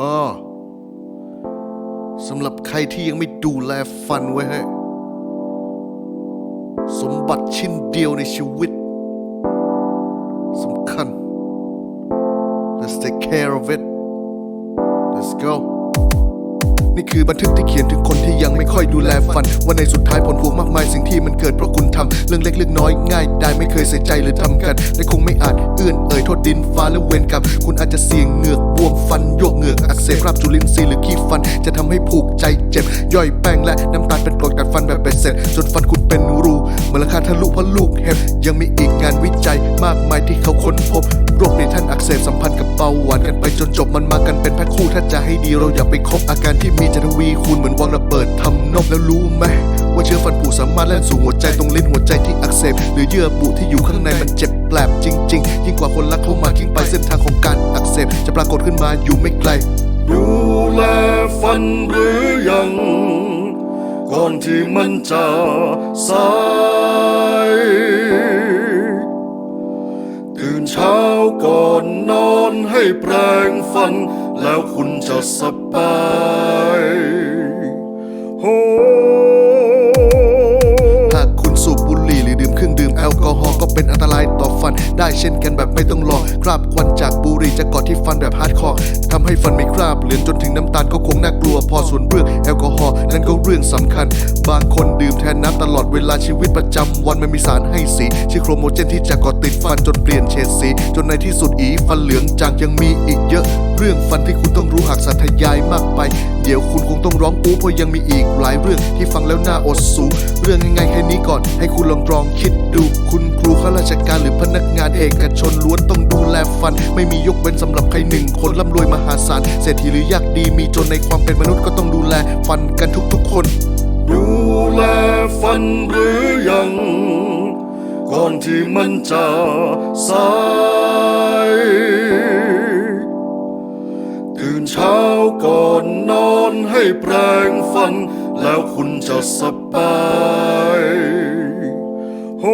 ออสำหรับใครที่ยังไม่ดูแลฟันไว้ให้ สมบัติชิ้นเดียวในชีวิตสำคัญ Let's take care of it Let's go นี่คือบันทึกที่เขียนถึงคนที่ยังไม่ค่อยดูแลฟัน ว่าในสุดท้ายผลพวงมากมายสิ่งที่มันเกิดเพราะคุณทำเรื่องเล็กเรื่องน้อยง่ายได้ไม่เคยใส่ใจหรือทำกันและคงไม่อาจเอื้อนเอ่ยโทษดินฟ้าและเวรกรรมคุณอาจจะเสี่ยงเหงือกบวมฟันโยกเหงือกอักเสบราบจุลินทรีย์หรือขี้ฟัน จะทำให้ผูกใจเจ็บ ย่อยแป้งและน้ำตาลเป็นกรดกัดฟันแบบเบ็ดเสร็จจนฟันคุณเป็นรูมูลค่าทะลุเพราะลูกเห็บ ยังมีอีกงานวิจัยมากมายที่เขาค้นพบโรคในท่านอักเสบสัมพันธ์กับเบาหวานกันไปจนจบมันมากันเป็นแพ็คคู่ถ้าจะให้ดีเราอย่าไปคบอาการที่มีจะทวีคูณเหมือนวางระเบิดทำนกแล้วรู้ไหมว่าเชื้อฟันผุสามารถแล่นสู่หัวใจตรงลิ้นหัวใจที่อักเสบหรือเยื่อบุที่อยู่ข้างในมันเจ็บแปลบจริง ๆ ยิ่งกว่าคนรักเข้ามาทิ้งไปเส้นทางของการอักเสบจะปรากฏขึ้นมาอยู่ไม่ไกลดูแลฟันหรือยัง ก่อนที่มันจะสาย แปรงฟัน แล้วคุณจะสบายโฮหากคุณสูบบุหรี่หรือดื่มเครื่องดื่มแอลกอฮอล์ก็เป็นอันตรายต่อฟันได้เช่นกันแบบ คราบควันจากบุหรี่จะกาะที่ฟันแบบฮาร์ดคอร์ทำให้ฟันไม่คราบเหลือนจนถึงน้ำตาลก็คงน่ากลัวพอส่วนเรื่องแอลกอฮอล์นั่นก็เรื่องสำคัญ บางคนดื่มแทนน้ำตลอดเวลาชีวิตประจำวันมันมีสารให้สีชื่อโครโมเจนที่จะกาะติดฟันจนเปลี่ยนเฉดสี จนในที่สุดอีฟันเหลืองจางยังมีอีกเยอะ เรื่องฟันที่คุณต้องรู้หากสัทยายมากไปเดี๋ยวคุณคงต้องร้องอู้เพราะยังมีอีกหลายเรื่องที่ฟังแล้วน่าอดสูเรื่องง่ายๆแค่นี้ก่อน ให้คุณลองตรองคิดดู คุณครูข้าราชการหรือพนักงานเอกชนล้วนต้องดูแลฟัน ไม่มียกเว้นสำหรับใครหนึ่งคนร่ำรวยมหาศาลเศรษฐีหรือยากดีมีจนในความเป็นมนุษย์ก็ต้องดูแลฟันกันทุกๆคน ดูแลฟันหรือยัง ก่อนที่มันจะสา แปรงฟัน แล้วคุณจะสบายโฮ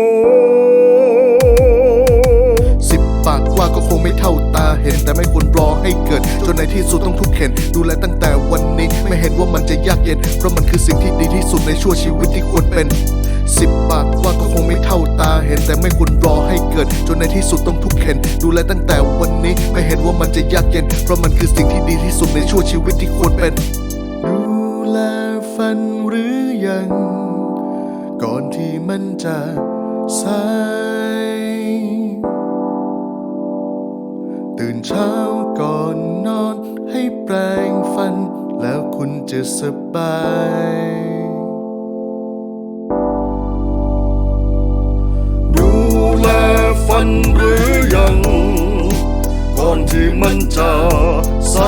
สิบปากว่าก็คงไม่เท่าตาเห็น แต่ไม่ควรรอให้เกิด จนในที่สุดต้องทุกข์เข็น ดูแลตั้งแต่วันนี้ ไม่เห็นว่ามันจะยากเย็น เพราะมันคือสิ่งที่ดีที่สุดในชั่วชีวิตที่ควรเป็นสิบปากว่าก็คงไม่เท่าตาเห็น แต่ไม่ควรรอให้เกิด จนในที่สุดต้องทุกข์เข็น ดูแลตั้งแต่วันนี้ ไม่เห็นว่ามันจะยากเย็น เพราะมันคือสิ่งที่ดีที่สุดในชั่วชีวิตที่ควรเป็น แลฟันหรือยัง ก่อนที่มันจะสายตื่นเช้าก่อนนอนให้แปรงฟัน แล้วคุณจะสบายดูแลฟันหรือยัง ก่อนที่มันจะสา